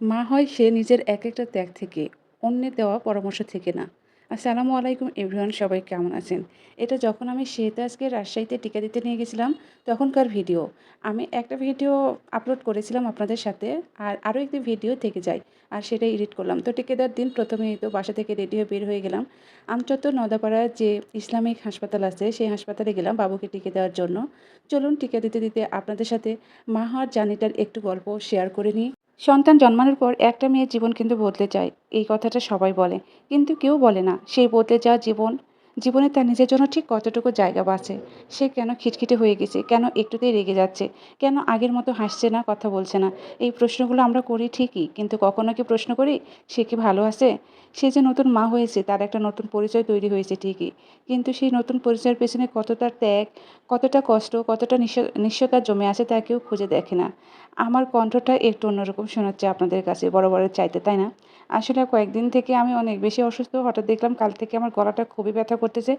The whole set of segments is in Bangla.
মা হয় সে নিজের এক একটা ত্যাগ থেকে অন্যের দেওয়া পরামর্শ থেকে না। আসসালামু আলাইকুম এভরিওয়ান, সবাই কেমন আছেন? এটা যখন আমি আজকে রাজশাহীতে টিকা দিতে নিয়ে গেছিলাম, তখনকার ভিডিও। আমি একটা ভিডিও আপলোড করেছিলাম আপনাদের সাথে, আর আরও একটি ভিডিও থেকে যায়, আর সেটা এডিট করলাম। তো টিকা দেওয়ার দিন প্রথমেই তো বাসা থেকে রেডি হয়ে বের হয়ে গেলাম। আমচত্বর নদাপাড়ার যে ইসলামিক হাসপাতাল আছে, সেই হাসপাতালে গেলাম বাবুকে টিকা দেওয়ার জন্য। চলুন টিকা দিতে দিতে আপনাদের সাথে মা হওয়ার জার্নিটার একটু গল্প শেয়ার করে নিই। সন্তান জন্মানোর পর একটা মেয়ের জীবন কিন্তু বদলে যায়, এই কথাটা সবাই বলে। কিন্তু কেউ বলে না, সেই বদলে যাওয়া জীবন জীবনে তার নিজের জন্য ঠিক কতটুকু জায়গা বাঁচে? সে কেন খিটখিটে হয়ে গেছে? কেন একটুতেই রেগে যাচ্ছে? কেন আগের মতো হাসছে না, কথা বলছে না? এই প্রশ্নগুলো আমরা করি ঠিকই, কিন্তু কখনো কি প্রশ্ন করি, সে কি ভালো আছে? সে যে নতুন মা হয়েছে, তার একটা নতুন পরিচয় তৈরি হয়েছে ঠিকই, কিন্তু সেই নতুন পরিচয়ের পেছনে কতটা ত্যাগ, কতটা কষ্ট, কতটা নিঃস্ব নিঃস্বতা জমে আছে তা কেউ খুঁজে দেখে না। আমার কণ্ঠটা একটু অন্যরকম শোনাচ্ছে আপনাদের কাছে, বড় বড় চাইতে, তাই না? আসলে কয়েকদিন থেকে আমি অনেক বেশি অসুস্থ, হঠাৎ দেখলাম কাল থেকে আমার গলাটা খুবই ব্যথা করতেছে।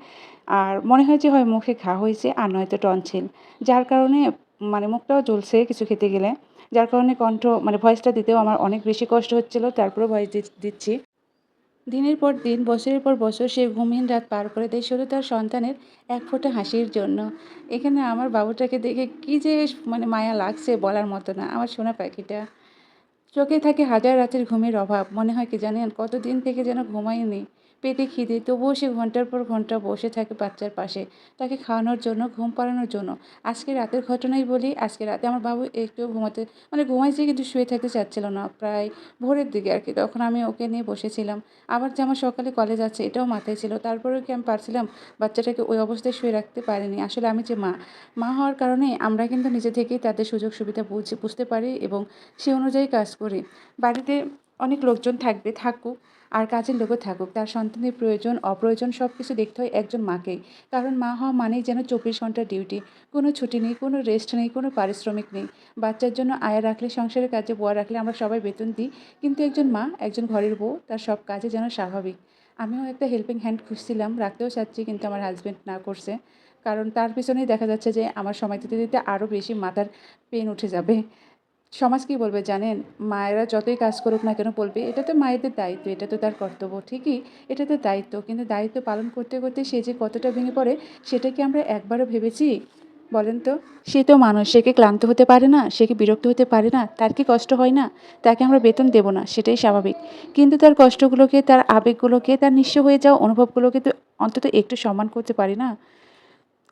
আর মনে হয় যে হয় মুখে ঘা হয়েছে আর নয়তো টনছিল যার কারণে মানে মুখটাও জ্বলছে কিছু খেতে গেলে। যার কারণে কণ্ঠ মানে ভয়েসটা দিতেও আমার অনেক বেশি কষ্ট হচ্ছিল, তারপরেও ভয়েস দিচ্ছি। দিনের পর দিন, বছরের পর বছর সে ঘুমহীন রাত পার করে দেয় শুধু তার সন্তানের এক ফোঁটা হাসির জন্য। এখানে আমার বাবুটাকে দেখে কী যে মানে মায়া লাগছে বলার মতো না। আমার সোনা পাখিটা। চোখে থাকে হাজার রাতের ঘুমের অভাব। মনে হয় কি জানেন কতদিন থেকে যেন ঘুমায়নি পেটে খিদে, তবুও সে ঘণ্টার পর ঘণ্টা বসে থাকে বাচ্চার পাশে। তাকে খাওয়ানোর জন্য, ঘুম পাড়ানোর জন্য। আজকে রাতের ঘটনাই বলি, আজকে রাতে আমার বাবু একটু ঘুমাতে মানে ঘুমাইছে কিন্তু শুয়ে থাকতে চাচ্ছিল না। প্রায় ভোরের দিকে আর কি, তখন আমি ওকে নিয়ে বসেছিলাম। আবার যে আমার সকালে কলেজ আছে, এটাও মাথায় ছিল। তারপরেও কি আমি পারছিলাম? বাচ্চাটাকে ওই অবস্থায় শুয়ে রাখতে পারিনি। আসলে আমি যে মা মা হওয়ার কারণে আমরা কিন্তু নিজে থেকেই তাদের সুযোগ সুবিধা বুঝে, বুঝতে পারি এবং সে অনুযায়ী কাজ করি। বাড়িতে অনেক লোকজন থাকবে, থাকুক, আর কাজের লোকও থাকুক। তার সন্তানের প্রয়োজন, অপ্রয়োজন সব কিছু দেখতে হয় একজন মাকেই। কারণ মা হওয়া মানেই যেন চব্বিশ ঘণ্টা ডিউটি। কোনো ছুটি নেই, কোনো রেস্ট নেই, কোনো পারিশ্রমিক নেই। বাচ্চার জন্য আয়া রাখলে, সংসারের কাজে বোয়া রাখলে আমরা সবাই বেতন দিই। কিন্তু একজন মা, একজন ঘরের বউ, তার সব কাজে যেন স্বাভাবিক। আমিও একটা হেল্পিং হ্যান্ড খুঁজছিলাম, রাখতেও চাচ্ছি কিন্তু আমার হাজব্যান্ড না করছে। কারণ তার পিছনেই দেখা যাচ্ছে যে, আমার সময় দিতে দিতে আরও বেশি মাথার পেন উঠে যাবে। সমাজ কী বলবে? জানেন, মায়েরা যতই কাজ করুক না কেন বলবে, এটা তো মায়েদের দায়িত্ব, এটা তো তার কর্তব্য। ঠিকই, এটা তো দায়িত্ব, কিন্তু দায়িত্ব পালন করতে করতে সে যে কতটা ভেঙে পড়ে, সেটা কি আমরা একবারও ভেবেছি? বলেন তো, সে তো মানুষ, সে কি ক্লান্ত হতে পারে না? সে কি বিরক্ত হতে পারে না? তার কি কষ্ট হয় না? তাকে আমরা বেতন দেব না, সেটাই স্বাভাবিক। কিন্তু তার কষ্টগুলোকে, তার আবেগগুলোকে, তার নিঃস্ব হয়ে যাওয়া অনুভবগুলোকে তো অন্তত একটু সম্মান করতে পারি না?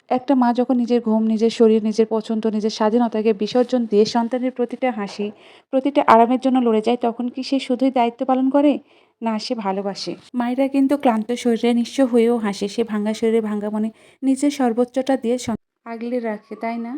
একটা মা যখন নিজের ঘুম, নিজের শরীর, নিজের পছন্দ, নিজের স্বাধীনতাকে বিসর্জন দিয়ে সন্তানের প্রতিটা হাসি, প্রতিটা আরামের জন্য লড়ে যায়, তখন কি সে শুধুই দায়িত্ব পালন করে? না, সে ভালোবাসে। মায়েরা কিন্তু ক্লান্ত শরীরে নিঃস্ব হয়েও হাসে। সে ভাঙ্গা শরীরে ভাঙ্গা মনে নিজের সর্বোচ্চটা দিয়ে আগলে রাখে, তাই না?